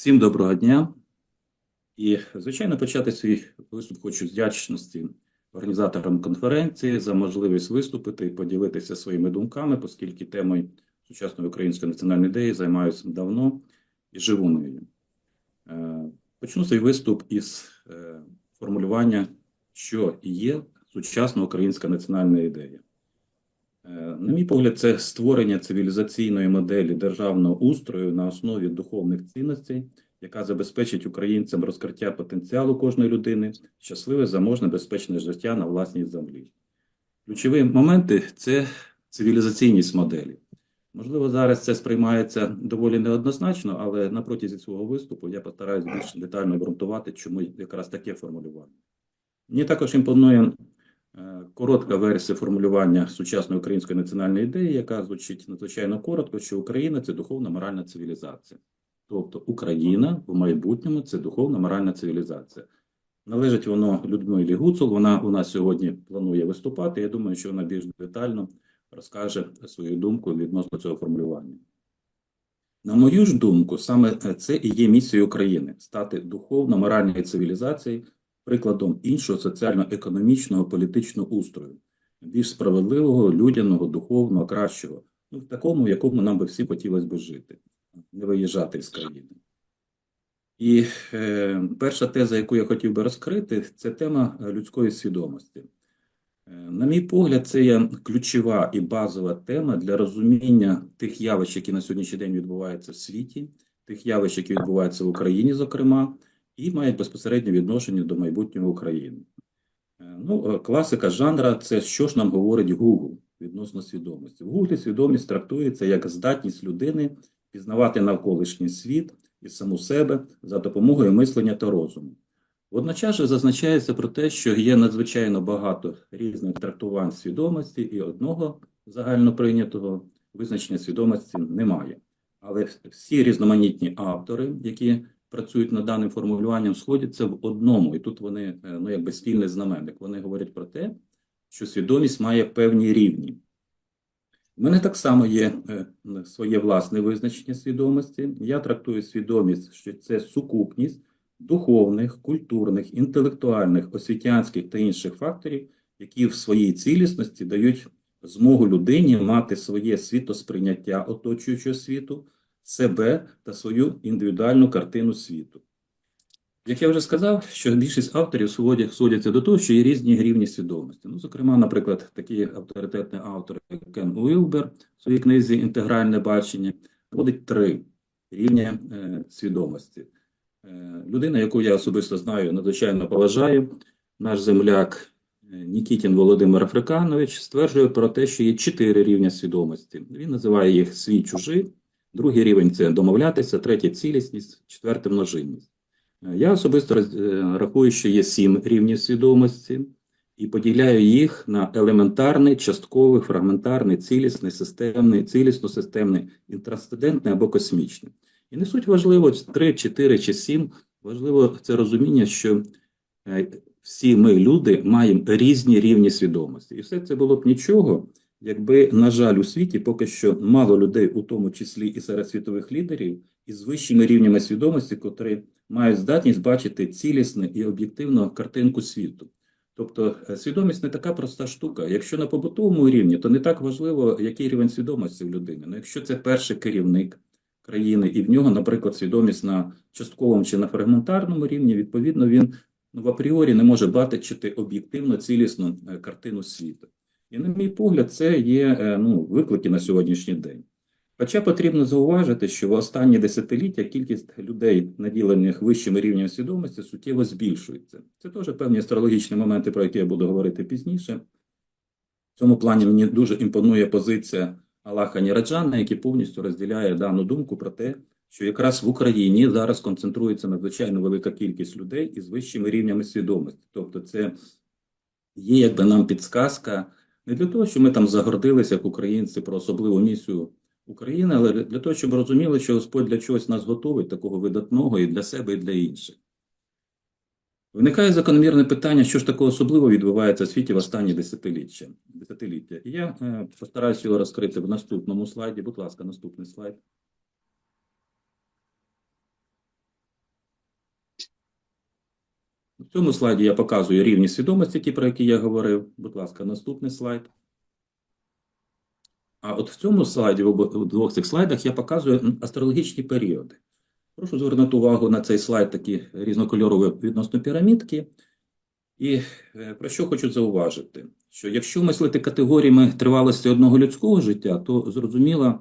Всім доброго дня. І, звичайно, почати свій виступ хочу з вдячності організаторам конференції за можливість виступити і поділитися своїми думками, оскільки темою сучасної української національної ідеї займаюся давно і живу нею. Е, Почну свій виступ із е, формулювання, що є сучасна українська національна ідея. Е, На мій погляд, це створення цивілізаційної моделі державного устрою на основі духовних цінностей, яка забезпечить українцям розкриття потенціалу кожної людини, щасливе, заможне, безпечне життя на власній землі. Ключові моменти це цивілізаційність моделі. Можливо, зараз це сприймається доволі неоднозначно, але на протязі свого виступу я постараюсь більш детально обґрунтувати, чому якраз таке формулювання. Мені також імпонує коротка версія формулювання сучасної української національної ідеї, яка звучить надзвичайно коротко, що Україна це духовна моральна цивілізація. Тобто Україна в майбутньому це духовна моральна цивілізація. Належить воно Людмилі Гуцул. Вона у нас сьогодні планує виступати. Я думаю, що вона більш детально розкаже свою думку відносно цього формулювання. На мою ж думку, саме це і є місією України стати духовно-моральною цивілізацією, прикладом іншого соціально-економічного політичного устрою, більш справедливого, людяного, духовного, кращого, ну, в такому, в якому нам би всі хотілося б жити, не виїжджати з країни. І е, перша теза, яку я хотів би розкрити, це тема людської свідомості. Е, На мій погляд, це є ключова і базова тема для розуміння тих явищ, які на сьогоднішній день відбуваються в світі, тих явищ, які відбуваються в Україні, зокрема, і мають безпосереднє відношення до майбутнього України. Е, Ну, е, класика жанра це що ж нам говорить Google відносно свідомості. В Google свідомість трактується як здатність людини пізнавати навколишній світ і саму себе за допомогою мислення та розуму. Водночас же зазначається про те, що є надзвичайно багато різних трактувань свідомості, і одного загально прийнятого визначення свідомості немає. Але всі різноманітні автори, які працюють над даним формулюванням, сходяться в одному, і тут вони е, ну якби спільний знаменник. Вони говорять про те, що свідомість має певні рівні. У мене так само є е, своє власне визначення свідомості. Я трактую свідомість, що це сукупність духовних, культурних, інтелектуальних, освітянських та інших факторів, які в своїй цілісності дають змогу людині мати своє світосприйняття оточуючого світу, себе та свою індивідуальну картину світу. Як я вже сказав, що більшість авторів сходяться до того, що є різні рівні свідомості. Ну, зокрема, наприклад, такий авторитетний автор як Кен Уілбер в своїй книзі Інтегральне бачення вводить три рівня е, свідомості. Е, Людина, яку я особисто знаю, надзвичайно поважаю, наш земляк е, Нікітін Володимир Африканович стверджує про те, що є чотири рівня свідомості. Він називає їх свій чужий, другий рівень це домовлятися, третє цілісність, четверте множинність. Я особисто е, рахую, що є сім рівнів свідомості і поділяю їх на елементарний, частковий, фрагментарний, цілісний, системний, цілісно-системний, інтрансцендентний або космічний. І не суть важливо 3, 4 чи 7, важливо це розуміння, що е, всі ми, люди, маємо різні рівні свідомості. І все це було б нічого, якби, на жаль, у світі поки що мало людей, у тому числі і серед світових лідерів, із вищими рівнями свідомості, котрі мають здатність бачити цілісну і об'єктивну картинку світу. Тобто е, свідомість не така проста штука. Якщо на побутовому рівні, то не так важливо, який рівень свідомості в людини. Ну, якщо це перший керівник країни, і в нього, наприклад, свідомість на частковому чи на фрагментарному рівні, відповідно, він ну, в апріорі не може бачити об'єктивно цілісну е, картину світу. І, на мій погляд, це є е, ну, виклики на сьогоднішній день. Хоча потрібно зауважити, що в останні десятиліття кількість людей, наділених вищими рівнями свідомості, суттєво збільшується. Це теж певні астрологічні моменти, про які я буду говорити пізніше. В цьому плані мені дуже імпонує позиція Аллаха Ніраджана, який повністю розділяє дану думку про те, що якраз в Україні зараз концентрується надзвичайно велика кількість людей із вищими рівнями свідомості. Тобто, це є якби нам підсказка не для того, щоб ми там загордилися як українці про особливу місію України, але для того, щоб розуміли, що Господь для чогось нас готовить, такого видатного і для себе, і для інших. Виникає закономірне питання, що ж такого особливо відбувається в світі в останні десятиліття. десятиліття. І я е, постараюся його розкрити в наступному слайді. Будь ласка, наступний слайд. В цьому слайді я показую рівні свідомості, ті, про які я говорив. Будь ласка, наступний слайд. А от в цьому слайді, в двох цих слайдах, я показую астрологічні періоди. Прошу звернути увагу на цей слайд, такі різнокольорові відносно пірамідки. І е, про що хочу зауважити? Що якщо мислити категоріями тривалості одного людського життя, то зрозуміло,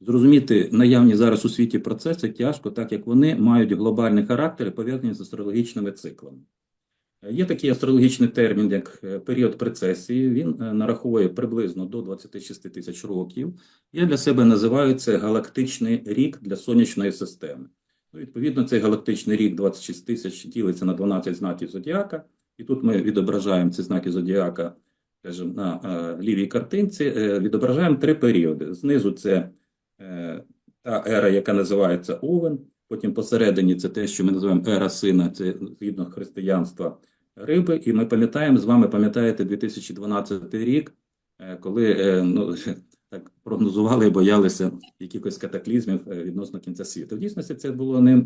зрозуміти наявні зараз у світі процеси тяжко, так як вони мають глобальний характер і пов'язані з астрологічними циклами. Є такий астрологічний термін, як е, період прецесії. Він е, нараховує приблизно до 26 тисяч років. Я для себе називаю це галактичний рік для сонячної системи. Ну, відповідно, цей галактичний рік 26 тисяч ділиться на 12 знаків зодіака. І тут ми відображаємо ці знаки зодіака, скажімо, на е, лівій картинці. Відображаємо три періоди. Знизу це та ера, яка називається Овен. Потім посередині це те, що ми називаємо ера сина, це згідно християнства риби. І ми пам'ятаємо з вами, пам'ятаєте, 2012 рік, е, коли е, ну, так прогнозували і боялися якихось катаклізмів е, відносно кінця світу. В дійсності це було не,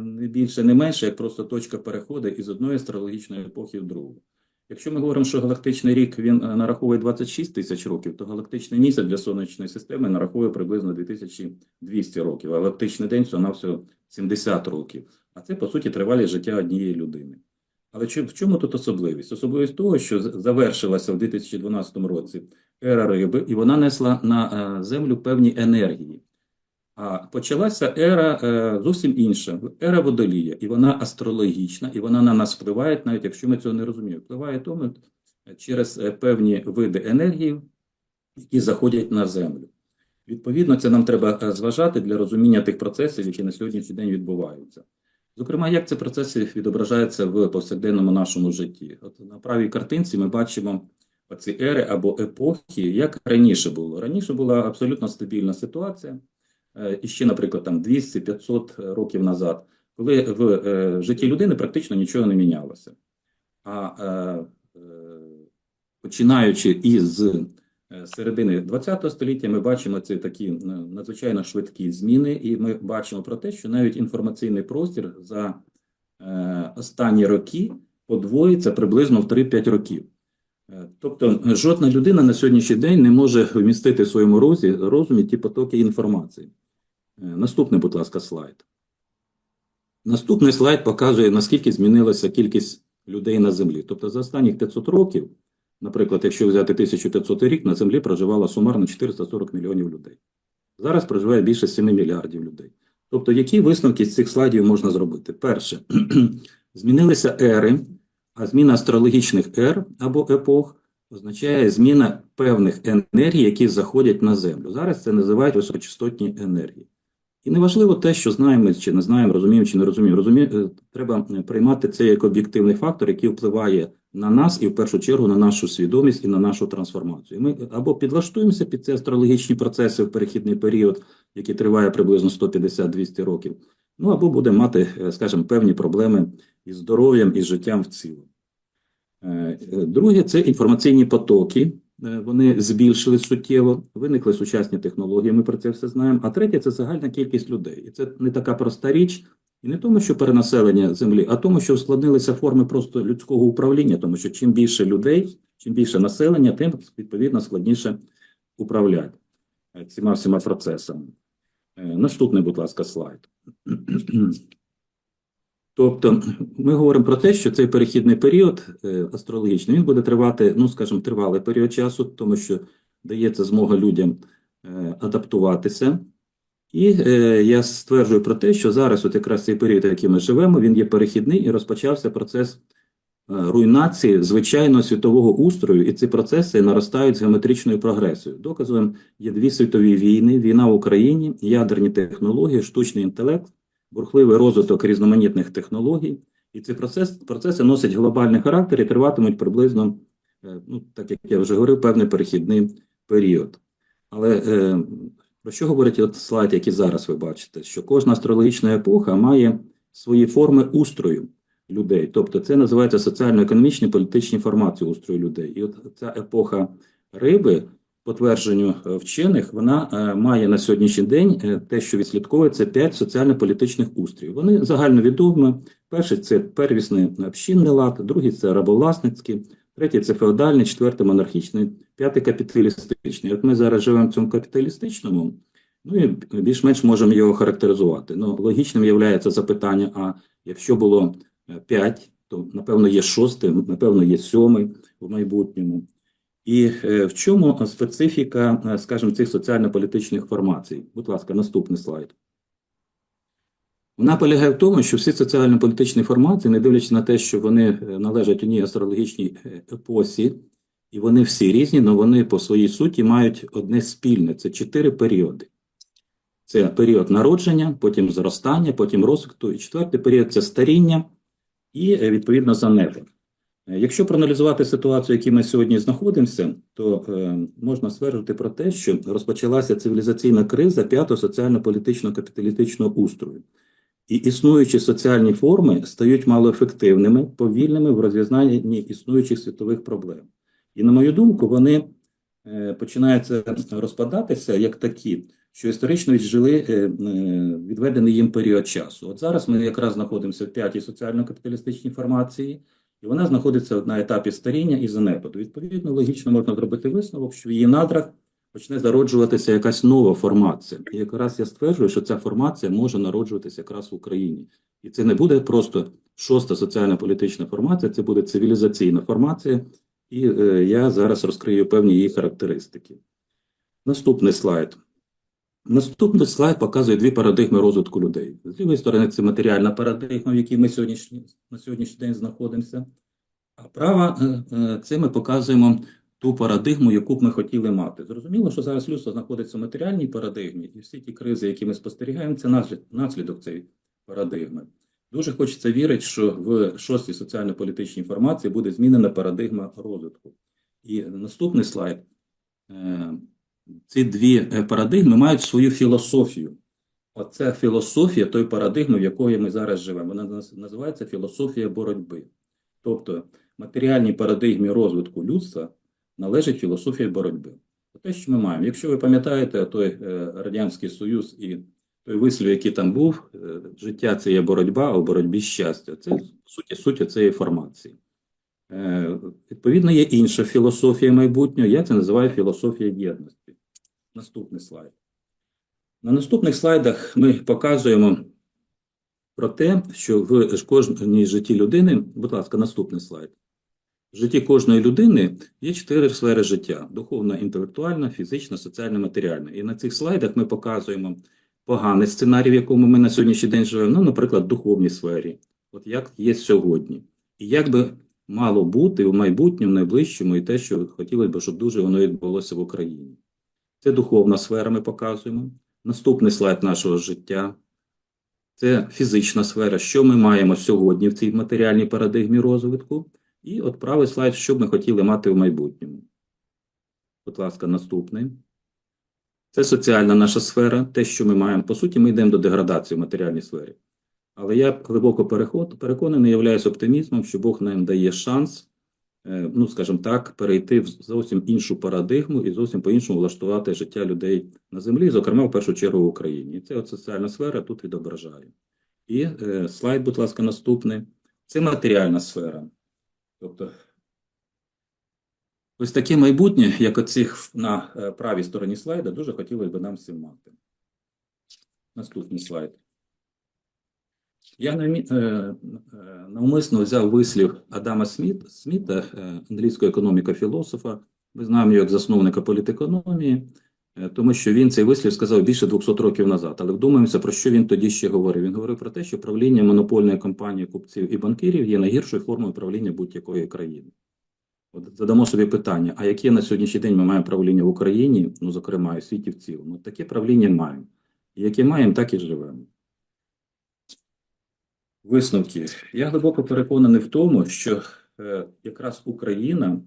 не більше, не менше, як просто точка переходу із одної астрологічної епохи в другу. Якщо ми говоримо, що галактичний рік він нараховує 26 тисяч років, то галактичний місяць для сонячної системи нараховує приблизно 2200 років, а галактичний день всього навсього 70 років. А це, по суті, тривалість життя однієї людини. Але в чому тут особливість? Особливість того, що завершилася в 2012 році ера риби, і вона несла на е, землю певні енергії. А почалася ера е, зовсім інша, ера водолія, і вона астрологічна, і вона на нас впливає, навіть якщо ми цього не розуміємо. Впливає тому е, через певні види енергії, які заходять на землю. Відповідно, це нам треба зважати для розуміння тих процесів, які на сьогоднішній день відбуваються. Зокрема, як ці процеси відображаються в повсякденному нашому житті. От на правій картинці ми бачимо оці ери або епохи, як раніше було. Раніше була абсолютно стабільна ситуація, е, і ще, наприклад, там 200-500 років назад, коли в е, житті людини практично нічого не мінялося. А е, починаючи із середини ХХ століття, ми бачимо ці такі е, надзвичайно швидкі зміни, і ми бачимо про те, що навіть інформаційний простір за е, останні роки подвоїться приблизно в 3-5 років. Е, Тобто жодна людина на сьогоднішній день не може вмістити в своєму розумі ті потоки інформації. Е, Наступний, будь ласка, слайд. Наступний слайд показує, наскільки змінилася кількість людей на землі. Тобто за останніх 500 років, наприклад, якщо взяти 1500 рік, на землі проживало сумарно 440 мільйонів людей. Зараз проживає більше 7 мільярдів людей. Тобто, які висновки з цих слайдів можна зробити? Перше, змінилися ери, а зміна астрологічних ер або епох означає зміна певних енергій, які заходять на землю. Зараз це називають високочастотні енергії. І неважливо те, що знаємо чи не знаємо, розуміємо чи не розуміємо. Розумі... е, Треба е, приймати це як об'єктивний фактор, який впливає на нас і в першу чергу на нашу свідомість і на нашу трансформацію. Ми або підлаштуємося під ці астрологічні процеси в перехідний період, який триває приблизно 150-200 років, ну або будемо мати, е, скажімо, певні проблеми із здоров'ям і життям в цілому. Е, е, Друге, це інформаційні потоки. Е, Вони збільшили суттєво, виникли сучасні технології, ми про це все знаємо. А третє це загальна кількість людей. І це не така проста річ, і не тому, що перенаселення землі, а тому, що ускладнилися форми просто людського управління, тому що чим більше людей, чим більше населення, тим відповідно складніше управляти е, цими всіма процесами. Е, Наступний, будь ласка, слайд. Тобто ми говоримо про те, що цей перехідний період е, астрологічний, він буде тривати, ну, скажімо, тривалий період часу, тому що дається змога людям е, адаптуватися. І е, я стверджую про те, що зараз, от якраз цей період, який ми живемо, він є перехідний і розпочався процес руйнації звичайного світового устрою, і ці процеси наростають з геометричною прогресією. Доказом є дві світові війни: війна в Україні, ядерні технології, штучний інтелект, бурхливий розвиток різноманітних технологій. І ці процес, процеси носять глобальний характер і триватимуть приблизно, е, ну, так як я вже говорив, певний перехідний період. Але е, про що говорить от слайд, який зараз ви бачите? Що кожна астрологічна епоха має свої форми устрою людей. Тобто це називається соціально-економічні політичні формації устрою людей. І от ця епоха риби, по твердженню е, вчених, вона е, має на сьогоднішній день е, те, що відслідковується, п'ять соціально-політичних устроїв. Вони загальновідомі, Перший це первісний общинний лад, другий це рабовласницький, третій це феодальний, четвертий монархічний, п'ятий капіталістичний. От ми зараз живемо в цьому капіталістичному, ну і більш-менш можемо його характеризувати. Ну, логічним є запитання: а якщо було п'ять, то напевно є шостий, напевно, є сьомий в майбутньому. І е, в чому специфіка, е, скажімо, цих соціально-політичних формацій? Будь ласка, наступний слайд. Вона полягає в тому, що всі соціально-політичні формації, не дивлячись на те, що вони е, належать одній астрологічній епосі, і вони всі різні, але вони по своїй суті мають одне спільне це чотири періоди. Це період народження, потім зростання, потім розвитку. І четвертий період це старіння і, відповідно, занепад. Е, Якщо проаналізувати ситуацію, в якій ми сьогодні знаходимося, то е, можна стверджувати про те, що розпочалася цивілізаційна криза п'ятого соціально-політичного капіталістичного устрою. І існуючі соціальні форми стають малоефективними, повільними в розв'язанні існуючих світових проблем. І, на мою думку, вони е, починають розпадатися як такі, що історично віджили е, е, відведений їм період часу. От зараз ми якраз знаходимося в п'ятій соціально-капіталістичній формації, і вона знаходиться на етапі старіння і занепаду. Відповідно, логічно можна зробити висновок, що в її надрах почне зароджуватися якась нова формація. І якраз я стверджую, що ця формація може народжуватися якраз в Україні. І це не буде просто шоста соціально-політична формація, це буде цивілізаційна формація, і е, я зараз розкрию певні її характеристики. Наступний слайд. Наступний слайд показує дві парадигми розвитку людей. З лівої сторони, це матеріальна парадигма, в якій ми сьогоднішні, на сьогоднішній день знаходимося. А права е, е, це ми показуємо ту парадигму, яку б ми хотіли мати. Зрозуміло, що зараз людство знаходиться в матеріальній парадигмі, і всі ті кризи, які ми спостерігаємо, це наслідок цієї парадигми. Дуже хочеться вірити, що в шостій соціально-політичній формації буде змінена парадигма розвитку. І наступний слайд. Ці дві е, парадигми мають свою філософію. Оце філософія той парадигми, в якої ми зараз живемо. Вона називається філософія боротьби. Тобто матеріальній парадигмі розвитку людства належить філософія боротьби. Те, що ми маємо. Якщо ви пам'ятаєте той е, Радянський Союз і той вислів, який там був, е, життя це є боротьба, а у боротьбі щастя. Це суті суть цієї формації. Відповідно, є інша філософія майбутнього, я це називаю філософія єдності. Наступний слайд. На наступних слайдах ми показуємо про те, що в кожній житті людини, будь ласка, наступний слайд. В житті кожної людини є чотири сфери життя: духовна, інтелектуальна, фізична, соціальна, матеріальна. І на цих слайдах ми показуємо поганий сценарій, в якому ми на сьогоднішній день живемо, ну, наприклад, в духовній сфері, от як є сьогодні. І як би мало бути в майбутньому, найближчому, і те, що хотілося б, щоб дуже воно відбулося в Україні. Це духовна сфера, ми показуємо. Наступний слайд нашого життя. Це фізична сфера, що ми маємо сьогодні в цій матеріальній парадигмі розвитку. І от правий слайд, що б ми хотіли мати в майбутньому. Будь ласка, наступний. Це соціальна наша сфера, те, що ми маємо. По суті, ми йдемо до деградації в матеріальній сфері. Але я глибоко переконаний, являюсь оптимізмом, що Бог нам дає шанс, ну, скажімо так, перейти в зовсім іншу парадигму і зовсім по-іншому влаштувати життя людей на землі, зокрема, в першу чергу в Україні. І це от соціальна сфера тут відображає. І е, слайд, будь ласка, наступний. Це матеріальна сфера. Тобто, ось таке майбутнє, як оцих на е, правій стороні слайда, дуже хотілося б нам всім мати. Наступний слайд. Я е, е, навмисно взяв вислів Адама Сміт, Сміта, е, англійського економіка-філософа. Ми знаємо його як засновника політекономії, тому що він цей вислів сказав більше 200 років назад. Але вдумаємося, про що він тоді ще говорив. Він говорив про те, що правління монопольної компанії купців і банкірів є найгіршою формою правління будь-якої країни. От задамо собі питання: а яке на сьогоднішній день ми маємо правління в Україні, ну, зокрема, і в світі в цілому? Таке правління маємо. Яке маємо, так і живемо. Висновки. Я глибоко переконаний в тому, що е, якраз Україна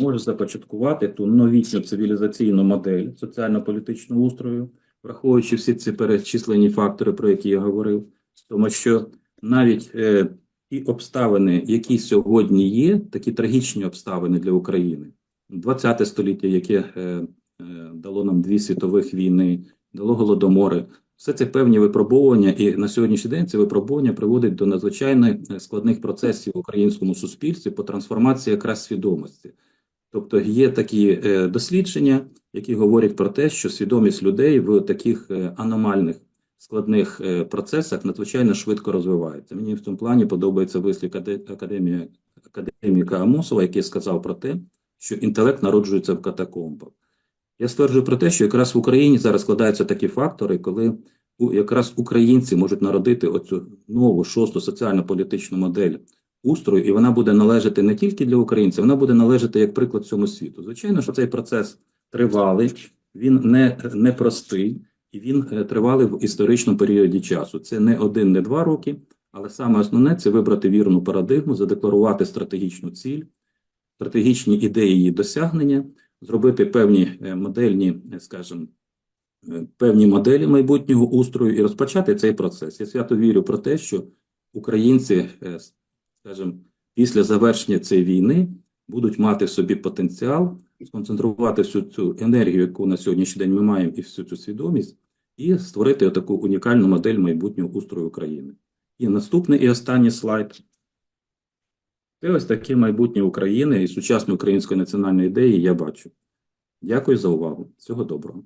може започаткувати ту новітню цивілізаційну модель соціально-політичного устрою, враховуючи всі ці перечислені фактори, про які я говорив, тому що навіть е, ті обставини, які сьогодні є, такі трагічні обставини для України, 20 століття, яке е, дало нам дві світових війни, дало голодомори, Все це певні випробовування, і на сьогоднішній день це випробування приводить до надзвичайно е, складних процесів в українському суспільстві по трансформації якраз свідомості. Тобто є такі е, дослідження, які говорять про те, що свідомість людей в таких е, аномальних складних процесах надзвичайно швидко розвивається. Мені в цьому плані подобається вислів академія, академіка Амосова, який сказав про те, що інтелект народжується в катакомбах. Я стверджую про те, що якраз в Україні зараз складаються такі фактори, коли у- якраз українці можуть народити оцю нову шосту соціально-політичну модель устрою, і вона буде належати не тільки для українців, вона буде належати як приклад всьому світу. Звичайно, що цей процес тривалий, він не, не простий, і він е, тривалий в історичному періоді часу. Це не один, не два роки, але саме основне це вибрати вірну парадигму, задекларувати стратегічну ціль, стратегічні ідеї її досягнення, зробити певні е, модельні, е, скажімо, е, певні моделі майбутнього устрою і розпочати цей процес. Я свято вірю про те, що українці, скажімо, після завершення цієї війни будуть мати в собі потенціал сконцентрувати всю цю енергію, яку на сьогоднішній день ми маємо, і всю цю свідомість, і створити таку унікальну модель майбутнього устрою України. І наступний і останній слайд. Це ось таке майбутнє України і сучасної української національної ідеї я бачу. Дякую за увагу. Всього доброго.